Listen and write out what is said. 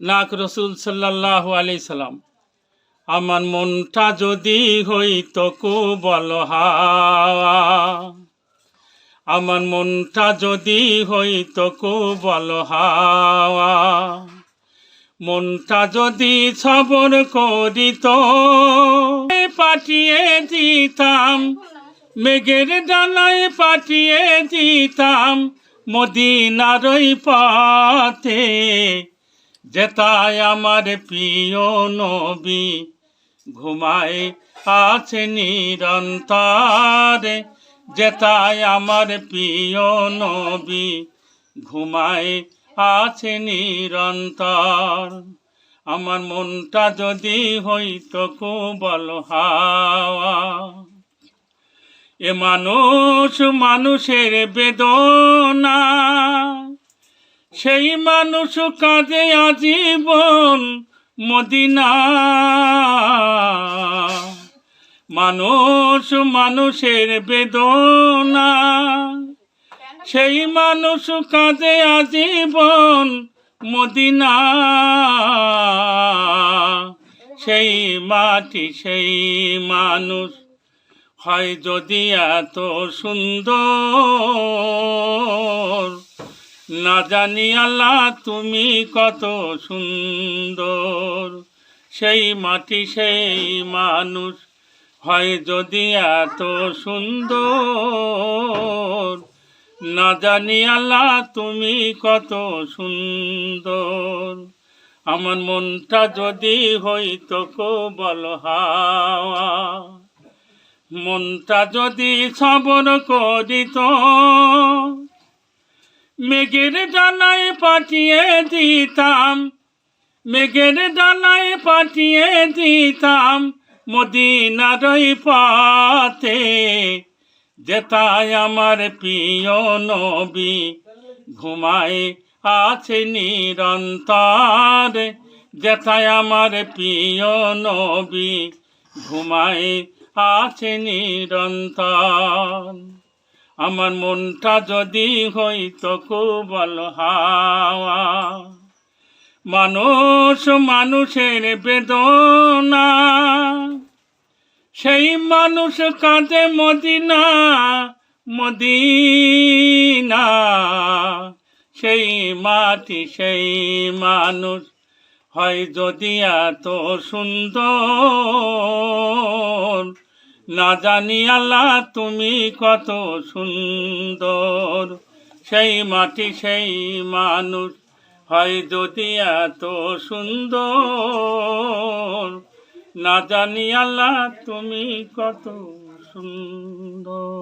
নাক রসুল সাল্লাহ আলি সাল্লাম। আমার মনটা যদি হইতো কুবল হাওয়া, আমার মনটা যদি হইতো কুবল হাওয়া, মনটা যদি সবর করিত, পাঠিয়ে দিতাম, মেঘের ডানায় পাঠিয়ে দিতাম মদিনারই পথে। যেতায় আমার প্রিয় নবী ঘুমায় আছে নিরন্তরে যেতায় আমার প্রিয় নবী ঘুমায় আছে নিরন্তর। আমার মনটা যদি হইতো কুবল হাওয়া, এ মানুষ মানুষের বেদনা সেই মানুষ কাঁদে আজীবন মদিনা। মানুষ মানুষের বেদনা। সেই মানুষ কাঁদে আজীবন মদিনা। সেই মাটি, সেই মানুষ হয় যদি এত সুন্দর। না জানি আল্লাহ তুমি কত সুন্দর। সেই মাটি, সেই মানুষ হয় যদি এত সুন্দর। না জানি আল্লাহ তুমি কত সুন্দর। আমার মনটা যদি হইতো বল হাওয়া, মনটা যদি সবর করিত মেঘের ডানায় পাঠিয়ে দিতাম, মেঘের ডানায় পাঠিয়ে দিতাম মদিনারই পাতে যেতায় আমার প্রিয় নবী ঘুমায় আছে নিরন্তর, যেথায় আমার প্রিয় নবী ঘুমায় আছে নিরন্তর। আমার মনটা যদি হইতো কুবল হাওয়া, মানুষ মানুষের বেদনা, সেই মানুষ কাঁদে মদিনা মদিনা। সেই মাটি, সেই মানুষ হয় যদি এত সুন্দর না জানি আল্লাহ তুমি কত সুন্দর। সেই মাটি, সেই মানুষ হয় যদি এত সুন্দর। না জানি আল্লাহ তুমি কত সুন্দর।